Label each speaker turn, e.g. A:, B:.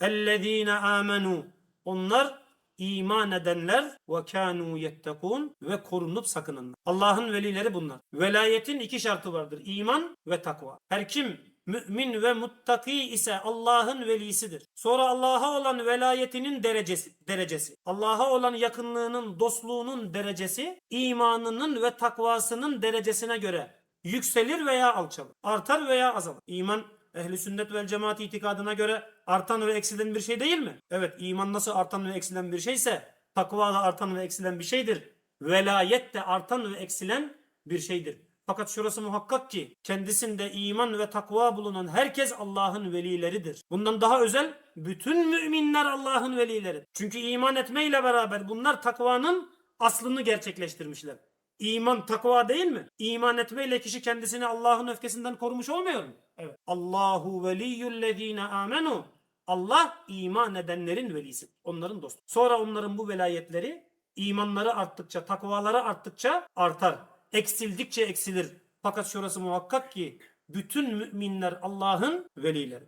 A: Ellezine amenu. Onlar iman edenler ve kanu yettekun ve korunup sakınanlar. Allah'ın velileri bunlar. Velayetin iki şartı vardır. İman ve takva. Her kim mümin ve muttaki ise Allah'ın velisidir. Sonra Allah'a olan velayetinin derecesi, derecesi, Allah'a olan yakınlığının, dostluğunun derecesi, imanının ve takvasının derecesine göre yükselir veya alçalır. Artar veya azalır. İman ehli sünnet vel cemaat itikadına göre artan ve eksilen bir şey değil mi? Evet iman nasıl artan ve eksilen bir şeyse takva da artan ve eksilen bir şeydir. Velayet de artan ve eksilen bir şeydir. Fakat şurası muhakkak ki kendisinde iman ve takva bulunan herkes Allah'ın velileridir. Bundan daha özel bütün müminler Allah'ın velileridir. Çünkü iman etmeyle beraber bunlar takvanın aslını gerçekleştirmişler. İman takva değil mi? İman etmeyle kişi kendisini Allah'ın öfkesinden korumuş olmuyor mu? Evet. Allahu veliyyullezine amenu. Allah iman edenlerin velisi. Onların dostu. Sonra onların bu velayetleri imanları arttıkça, takvaları arttıkça artar. Eksildikçe eksilir. Fakat şurası muhakkak ki bütün müminler Allah'ın velileri.